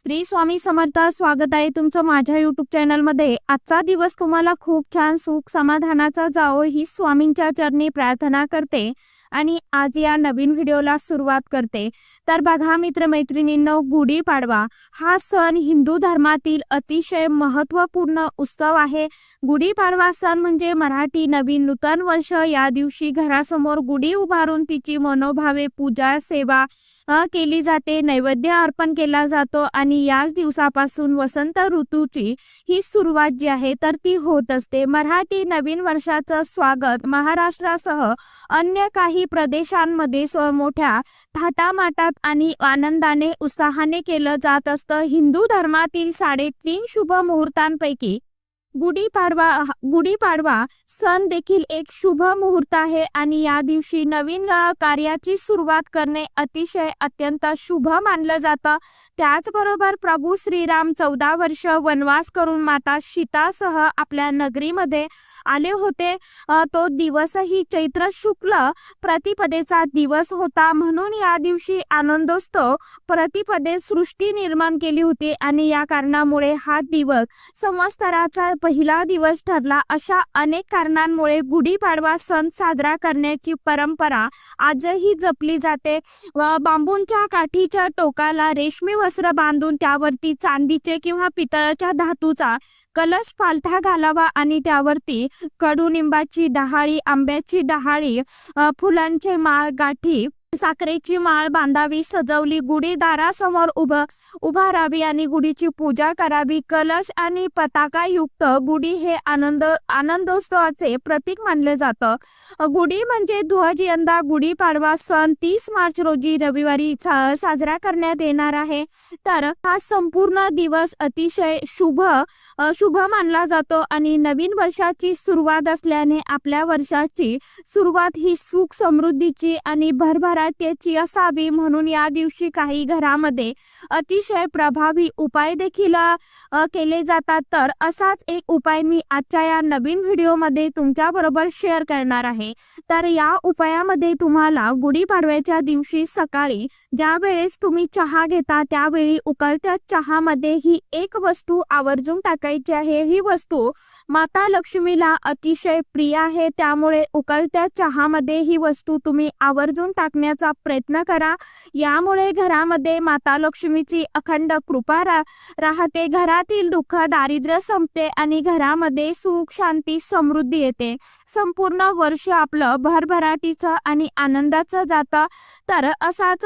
श्री स्वामी समर्थ स्वागत आहे तुमचं माझ्या युट्यूब चॅनलमध्ये आजचा दिवस तुम्हाला खूप छान सुख समाधानाचा जावो ही स्वामींच्या चरणी प्रार्थना करते आणि आज या नवीन व्हिडिओला सुरुवात करते. तर बघा मित्रमैत्रिणींनो गुढीपाडवा हा सण हिंदू धर्मातील अतिशय महत्त्वपूर्ण उत्सव आहे. गुढीपाडवा सण म्हणजे मराठी नवीन नूतन वर्ष. या दिवशी घरासमोर गुढी उभारून तिची मनोभावे पूजा सेवा केली जाते. नैवेद्य अर्पण केला जातो आणि याच दिवसापासून वसंत ऋतूची ही सुरुवात जी आहे तर ती होत असते. मराठी नवीन वर्षाचं स्वागत महाराष्ट्रासह अन्य काही प्रदेशांमध्ये मोठ्या थाटामाटात आणि आनंदाने उत्साहाने केलं जात असतं. हिंदू धर्मातील साडेतीन शुभ मुहूर्तांपैकी गुढीपाडवा गुढीपाडवा सण देखील एक शुभ मुहूर्त आहे आणि या दिवशी नवीन कार्याची सुरुवात करणे अतिशय अत्यंत शुभ मानलं जातं. त्याचबरोबर प्रभू श्रीराम चौदा वर्ष वनवास करून माता सीतासह आपल्या नगरीमध्ये आले होते. तो दिवसही चैत्र शुक्ल प्रतिपदेचा दिवस होता. म्हणून या दिवशी आनंदोत्सव प्रतिपदे सृष्टी निर्माण केली होती आणि या कारणामुळे हा दिवस संवत्सराचा पहिला दिवस ठरला. अशा अनेक कारणांमुळे गुढीपाडवा सण साजरा करण्याची परंपरा आजही जपली जाते. व बांबूंच्या काठीच्या टोकाला रेशमी वस्त्र बांधून त्यावरती चांदीचे किंवा पितळाच्या धातूचा कलश पालथा घालावा आणि त्यावरती कडुनिंबाची डहाळी आंब्याची डहाळी फुलांचे माळ गाठी साखरेची माळ बांधावी सजवली गुढी दारासमोर उभं उभारावी आणि गुढीची पूजा करावी. कलश आणि पताका युक्त गुढी हे आनंद आनंदोत्सवाचे प्रतीक मानले जातं. गुढी म्हणजे ध्वज यंदा गुढीपाडवा सण तीस मार्च रोजी रविवारी सा- साजरा करण्यात येणार आहे. तर हा संपूर्ण दिवस अतिशय शुभ शुभ मानला जातो आणि नवीन वर्षाची सुरुवात असल्याने आपल्या वर्षाची सुरुवात ही सुख समृद्धीची आणि भरभराट्याची असावी म्हणून या दिवशी काही घरामध्ये अतिशय प्रभावी उपाय देखील केले जातात. तर असाच एक उपाय मी आजच्या या नवीन व्हिडिओमध्ये तुमच्या बरोबर शेअर करणार आहे. तर या उपायामध्ये तुम्हाला गुढीपाडव्याच्या दिवशी सकाळी ज्या वेळेस तुम्ही चहा घेता त्यावेळी उकळत्या चहामध्ये ही एक वस्तू आवर्जून टाकायची आहे. ही वस्तू माता लक्ष्मीला अतिशय प्रिय आहे. त्यामुळे उकळत्या चहामध्ये ही वस्तू तुम्ही आवर्जून टाकण्या करण्याचा प्रयत्न करा. यामुळे घरामध्ये माता लक्ष्मीची अखंड कृपा रा राहते. घरातील दुःख दारिद्र्य संपते आणि घरामध्ये सुख शांती समृद्धी येते. संपूर्ण वर्ष आपलं भरभराटीचं आणि आनंदाचं जातं. तर असाच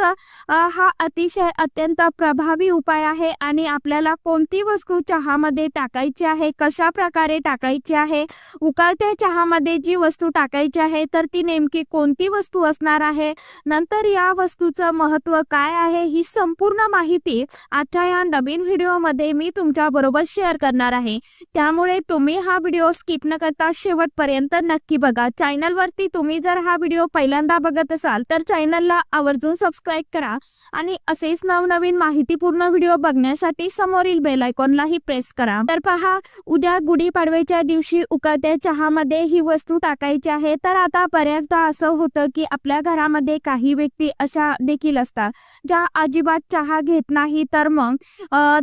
हा अतिशय अत्यंत प्रभावी उपाय आहे आणि आपल्याला कोणती वस्तू चहामध्ये टाकायची आहे कशा प्रकारे टाकायची आहे उकळत्या चहामध्ये जी वस्तू टाकायची आहे तर ती नेमकी कोणती वस्तू असणार आहे? नंतर या वस्तूचं महत्त्व काय आहे ही संपूर्ण माहिती आजच्या या नवीन व्हिडिओमध्ये मी तुमच्या बरोबर शेअर करणार आहे. त्यामुळे तुम्ही हा व्हिडिओ स्किप न करता शेवटपर्यंत नक्की बघा. चॅनलवरती तुम्ही जर हा व्हिडिओ पहिल्यांदा बघत असाल तर चॅनलला आवर्जून सबस्क्राईब करा आणि असेच नवनवीन माहितीपूर्ण व्हिडिओ बघण्यासाठी समोरील बेल आयकॉनलाही प्रेस करा. तर पहा उद्या गुढीपाडव्याच्या दिवशी उकळत्या चहामध्ये ही वस्तू टाकायची आहे. तर आता बऱ्याचदा असं होतं की आपल्या घरामध्ये काही व्यक्ती अशा देखील असतात ज्या अजिबात चहा घेत नाही तर मग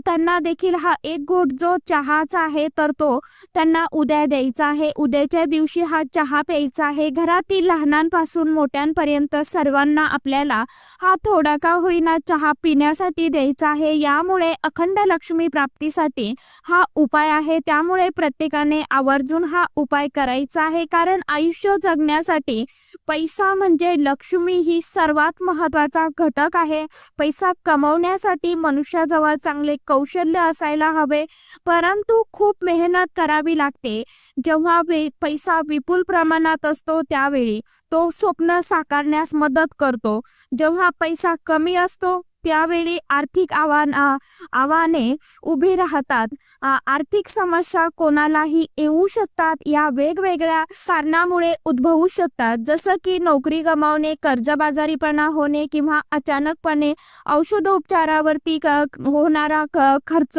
त्यांना देखील हा एक घोट जो चहाचा आहे तर तो त्यांना उद्या द्यायचा आहे. उद्याच्या दिवशी हा चहा प्यायचा आहे. घरातील लहानांपासून मोठ्यांपर्यंत सर्वांना आपल्याला हा थोडा का होईना चहा पिण्यासाठी द्यायचा आहे. यामुळे अखंड लक्ष्मी प्राप्तीसाठी हा उपाय आहे. त्यामुळे प्रत्येकाने आवर्जून हा उपाय करायचा आहे. कारण आयुष्य जगण्यासाठी पैसा म्हणजे लक्ष्मी ही सर्वात महत्त्वाचा घटक आहे. पैसा कमवण्यासाठी मनुष्याजवळ चांगले कौशल्य असायला हवे परंतु खूप मेहनत करावी लागते. जेव्हा वे पैसा विपुल प्रमाणात असतो त्यावेळी तो स्वप्न साकारण्यास मदत करतो. जेव्हा पैसा कमी असतो त्यावेळी आर्थिक आव्हान आव्हाने उभी राहतात. आर्थिक समस्या कोणालाही येऊ शकतात या वेगवेगळ्या कारणामुळे उद्भवू शकतात. जसं की नोकरी गमावणे कर्जबाजारीपणा होणे किंवा अचानकपणे औषधोपचारावरती होणारा खर्च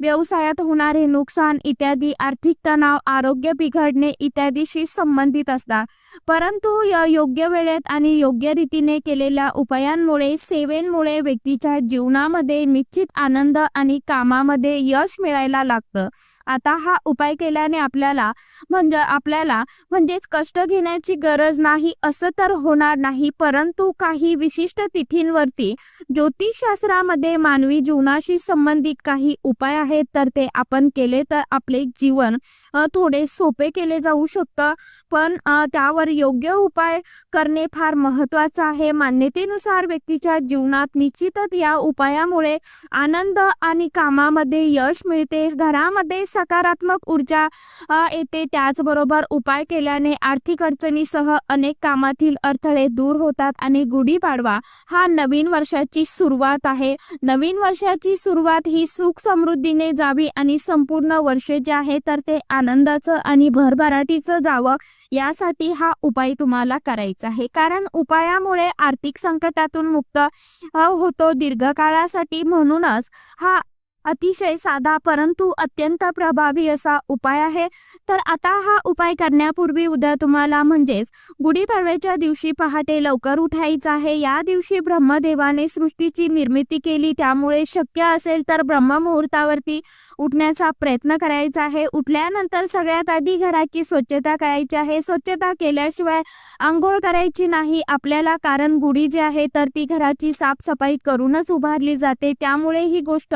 व्यवसायात होणारे नुकसान इत्यादी आर्थिक तणाव आरोग्य बिघडणे इत्यादीशी संबंधित असतात. परंतु योग्य वेळेत आणि योग्य रीतीने केलेल्या उपायांमुळे सेवेंमुळे व्यक्ती व्यक्तीच्या जीवनामध्ये निश्चित आनंद आणि कामामध्ये यश मिळायला लागतं. आता हा उपाय केल्याने आपल्याला म्हणजे आपल्याला म्हणजेच कष्ट घेण्याची गरज नाही असं तर होणार नाही परंतु काही विशिष्ट तिथींवरती ज्योतिषशास्त्रामध्ये मानवी जीवनाशी संबंधित काही उपाय आहेत तर ते आपण केले तर आपले जीवन थोडे सोपे केले जाऊ शकतं. पण त्यावर योग्य उपाय करणे फार महत्वाचं आहे. मान्यतेनुसार व्यक्तीच्या जीवनात निश्चित निश्चितच या उपायामुळे आनंद आणि कामामध्ये यश मिळते. घरामध्ये सकारात्मक ऊर्जा येते. त्याचबरोबर उपाय केल्याने आर्थिक अडचणीसह अनेक कामातील अडथळे दूर होतात आणि गुढीपाडवा हा नवीन वर्षाची सुरुवात आहे. नवीन वर्षाची सुरुवात ही सुख समृद्धीने जावी आणि संपूर्ण वर्ष जे आहे तर ते आनंदाचं आणि भरभराटीचं जावं यासाठी हा उपाय तुम्हाला करायचा आहे. कारण उपायामुळे आर्थिक संकटातून मुक्त होतो तो दीर्घकाळासाठी म्हणूनच हा अतिशय साधा परंतु अत्यंत प्रभावी असा उपाय आहे. तर आता हा उपाय करण्यापूर्वी उद्या तुम्हाला म्हणजेच गुढीपाडव्याच्या दिवशी पहाटे लवकर उठायचं आहे. या दिवशी ब्रह्मदेवाने सृष्टीची निर्मिती केली. त्यामुळे शक्य असेल तर ब्रह्ममुहूर्तावरती उठण्याचा प्रयत्न करायचा आहे. उठल्यानंतर सगळ्यात आधी घराची स्वच्छता करायची आहे. स्वच्छता केल्याशिवाय आंघोळ करायची नाही. आपल्याला कारण गुढी जी आहे तर ती घराची साफसफाई करूनच उभारली जाते. त्यामुळे ही गोष्ट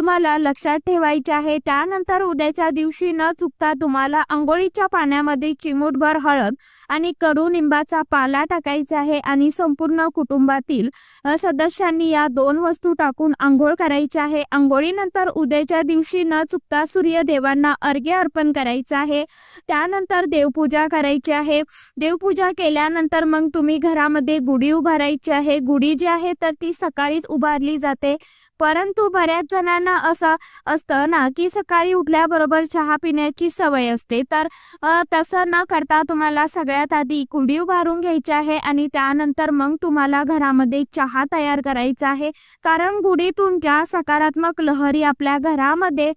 तुम्हाला लक्षात ठेवायचे आहे त्यानंतर उद्याच्या दिवशी न चुकता तुम्हाला आंघोळीच्या पाण्यामध्ये चिमूटभर हळद आणि कडुनिंबाचा पाला टाकायचा आहे आणि संपूर्ण कुटुंबातील सदस्यांनी या दोन वस्तू टाकून आंघोळ करायची आहे. आंघोळीनंतर उद्याच्या दिवशी न चुकता सूर्यदेवांना अर्घ्य अर्पण करायचं आहे. त्यानंतर देवपूजा करायची आहे. देवपूजा केल्यानंतर मग तुम्ही घरामध्ये गुढी उभारायची आहे. गुढी जी आहे तर ती सकाळीच उभारली जाते. परंतु बऱ्याच जणांना असं असतं ना की सकाळी उठल्याबरोबर चहा पिण्याची सवय असते. तर तसं न करता तुम्हाला सगळ्यात आधी कुंडी उभारून घ्यायची आहे आणि त्यानंतर मग तुम्हाला घरामध्ये चहा तयार करायचा आहे. कारण गुढीतून ज्या सकारात्मक लहरी आपल्या घरामध्ये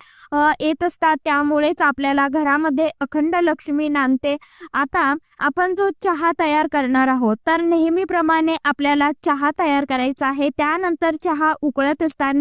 येत असतात त्यामुळेच आपल्याला घरामध्ये अखंड लक्ष्मी नांदते. आता आपण जो चहा तयार करणार आहोत तर नेहमीप्रमाणे आपल्याला चहा तयार करायचा आहे. त्यानंतर चहा उकळत असताना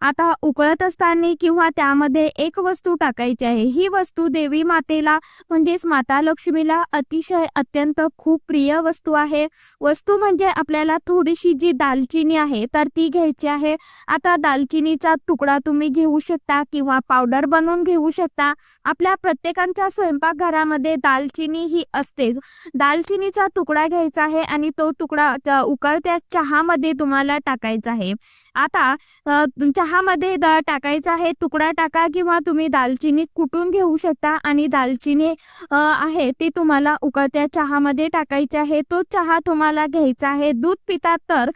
आता उकळत असताना किंवा त्यामध्ये एक वस्तू टाकायची आहे ही वस्तू देवी मातेला म्हणजेच माता लक्ष्मीला अतिशय अत्यंत खूप प्रिय वस्तू आहे. वस्तू म्हणजे आपल्याला थोडीशी जी दालचिनी आहे तर ती घ्यायची आहे. आता दालचिनीचा तुकडा तुम्ही घेऊ शकता किंवा पावडर बनवून घेऊ शकता. आपल्या प्रत्येकांच्या स्वयंपाकघरामध्ये दालचिनी ही असतेच. दालचिनीचा तुकडा घ्यायचा आहे आणि तो तुकडा उकळत्या चहामध्ये तुम्हाला टाकायचा आहे. आता चहामध्ये द टाकायचा आहे तुकडा टाका किंवा तुम्ही दालचिनी कुटून घेऊ शकता आणि दालचिनी आहे ती तुम्हाला उकळत्या चहामध्ये टाकायची आहे. तो चहा तुम्हाला घ्यायचा आहे. दूध पितात तर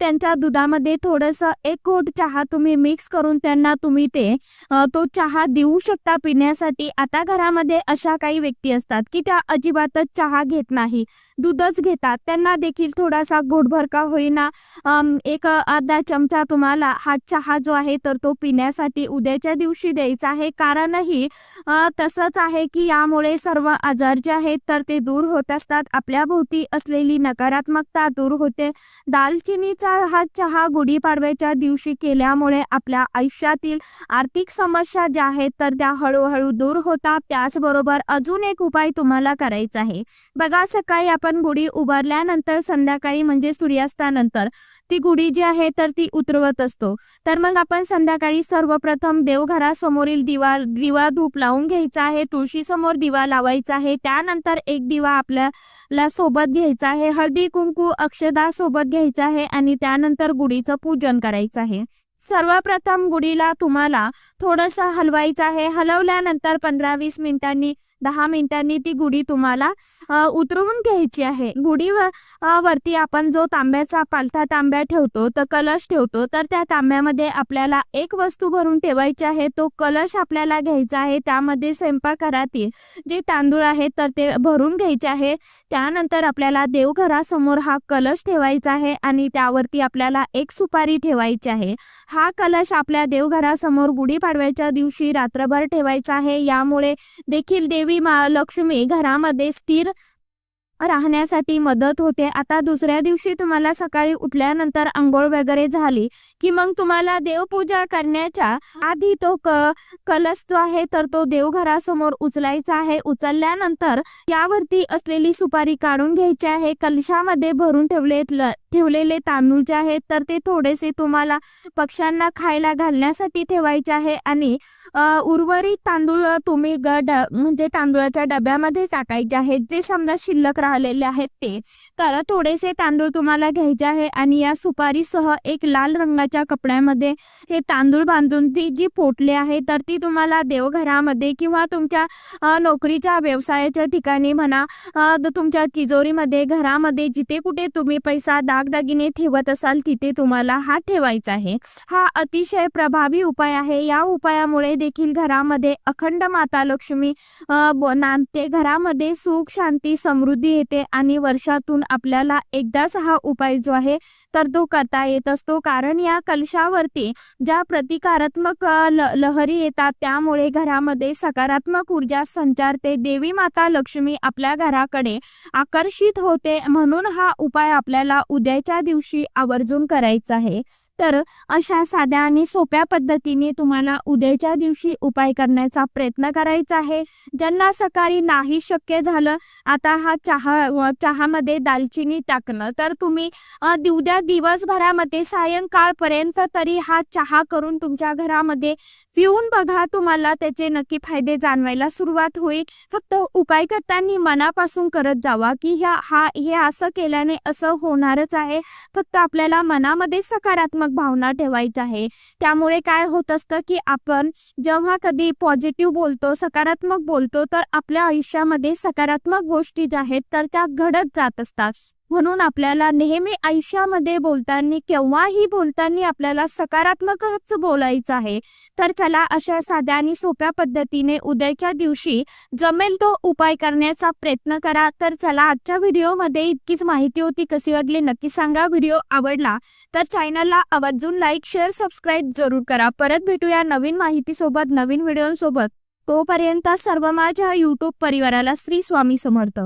त्यांच्या दुधामध्ये थोडंसं एक घोट चहा तुम्ही मिक्स करून त्यांना तुम्ही ते तो चहा देऊ शकता पिण्यासाठी. आता घरामध्ये अशा काही व्यक्ती असतात की त्या अजिबातच चहा घेत नाही दूधच घेतात. त्यांना देखील थोडासा घोटभर का होईना एक अर्धा चमचा तुम्हाला हा चहा जो आहे तर तो पिण्यासाठी उद्याच्या दिवशी द्यायचा आहे. कारणही तसंच आहे की यामुळे सर्व आजार जे आहेत तर ते दूर होत असतात. आपल्या भोवती असलेली नकारात्मकता दूर होते. दालचिनीचा हा चहा गुढीपाडव्याच्या दिवशी केल्यामुळे आपल्या आयुष्यातील आर्थिक समस्या ज्या आहेत तर त्या हळूहळू दूर होतात. त्याचबरोबर अजून एक उपाय तुम्हाला करायचा आहे. बघा सकाळी आपण गुढी उभारल्यानंतर संध्याकाळी म्हणजे सूर्यास्तानंतर ती गुढी जी आहे तर ती उतरवत असतो. तर मग आपण संध्याकाळी सर्वप्रथम देवघरासमोरील दिवा दिवा धूप लावून घ्यायचा आहे तुळशीसमोर दिवा लावायचा आहे त्यानंतर एक दिवा आपल्याला सोबत घ्यायचा आहे हळदी कुंकू अक्षदा सोबत घ्यायचा आहे आणि त्यानंतर गुढीचं पूजन करायचं आहे. सर्वप्रथम गुढीला तुम्हाला थोडंसं हलवायचं आहे. हलवल्यानंतर पंधरा वीस मिनिटांनी दहा मिनिटांनी ती गुढी तुम्हाला उतरवून घ्यायची आहे. गुढीवर वरती आपण जो तांब्याचा पालथा तांब्या ठेवतो तर कलश ठेवतो तर त्या तांब्यामध्ये आपल्याला एक वस्तू भरून ठेवायची आहे. तो कलश आपल्याला घ्यायचा आहे. त्यामध्ये स्वयंपाकघरातील जे तांदूळ आहेत तर ते भरून घ्यायचे आहे. त्यानंतर आपल्याला देवघरासमोर हा कलश ठेवायचा आहे आणि त्यावरती आपल्याला एक सुपारी ठेवायची आहे. हा कलश आपल्या देवघरासमोर गुढीपाडव्याच्या दिवशी रात्रभर ठेवायचा आहे. यामुळे देखील देवी मा लक्ष्मी घरामध्ये स्थिर राहण्यासाठी मदत होते. आता दुसऱ्या दिवशी तुम्हाला सकाळी उठल्यानंतर आंघोळ वगैरे झाली की मग तुम्हाला देवपूजा करण्याच्या आधी तो क कलश जो आहे तर तो देवघरासमोर उचलायचा आहे. उचलल्यानंतर यावरती असलेली सुपारी काढून घ्यायची आहे. कलशामध्ये भरून ठेवले ठेवलेले तांदूळ जे आहेत तर ते थोडेसे तुम्हाला पक्ष्यांना खायला घालण्यासाठी ठेवायचे आहे. आणि उर्वरित तांदूळ तुम्ही ग ड म्हणजे तांदूळाच्या डब्यामध्ये टाकायचे आहेत. जे समजा शिल्लक राहिलेले आहेत ते. तर थोडेसे तांदूळ तुम्हाला घ्यायचे आहे. आणि या सुपारीसह एक लाल रंगाच्या कपड्यामध्ये हे तांदूळ बांधून ती जी पोटली आहे तर ती तुम्हाला देवघरामध्ये किंवा तुमच्या नोकरीच्या व्यवसायाच्या ठिकाणी म्हणा तुमच्या तिजोरीमध्ये घरामध्ये जिथे कुठे तुम्ही पैसा दागदागिने ठेवत असाल तिथे तुम्हाला हा ठेवायचा आहे. हा अतिशय प्रभावी उपाय आहे. या उपायामुळे देखील घरामध्ये अखंड माता लक्ष्मी नांदते. घरामध्ये सुख शांती समृद्धी येते आणि वर्षातून आपल्याला एकदाच हा उपाय जो आहे तर तो करता येत असतो. कारण या कलशावरती ज्या प्रतिकारात्मक लहरी येतात त्यामुळे घरामध्ये सकारात्मक ऊर्जा संचारते. देवी माता लक्ष्मी आपल्या घराकडे आकर्षित होते. म्हणून हा उपाय आपल्याला उद्या उद्याच्या दिवशी आवर्जून करायचं आहे. तर अशा साध्या आणि सोप्या पद्धतीने तुम्हाला उद्याच्या दिवशी उपाय करण्याचा प्रयत्न करायचा आहे. ज्यांना सकाळी नाही शक्य झालं आता हा चहा चहामध्ये दालचिनी टाकणं तर तुम्ही उद्या दिवसभरामध्ये सायंकाळपर्यंत तरी हा चहा करून तुमच्या घरामध्ये पिऊन बघा तुम्हाला त्याचे नक्की फायदे जाणवायला सुरुवात होईल. फक्त उपाय करताना मनापासून करत जावा की ह्या हा हे असं केल्याने असं होणारच आहे फक्त आपल्याला मनामध्ये सकारात्मक भावना ठेवायची आहे. त्यामुळे काय होत असतं की आपण जेव्हा कधी पॉझिटिव्ह बोलतो सकारात्मक बोलतो तर आपल्या आयुष्यामध्ये सकारात्मक गोष्टी ज्या आहेत तर त्या घडत जात असतात. म्हणून आपल्याला नेहमी आयुष्यामध्ये बोलताना केव्हाही बोलताना आपल्याला सकारात्मकच बोलायचं आहे. तर चला अशा साध्या आणि सोप्या पद्धतीने उद्याच्या दिवशी जमेल तो उपाय करण्याचा प्रयत्न करा. तर चला आजच्या व्हिडिओमध्ये इतकीच माहिती होती. कशी वाटली नक्की सांगा. व्हिडिओ आवडला तर चॅनलला आवर्जून लाईक शेअर सबस्क्राईब जरूर करा. परत भेटूया नवीन माहितीसोबत नवीन व्हिडिओसोबत. तोपर्यंत सर्व माझ्या यूट्यूब परिवाराला श्री स्वामी समर्थ.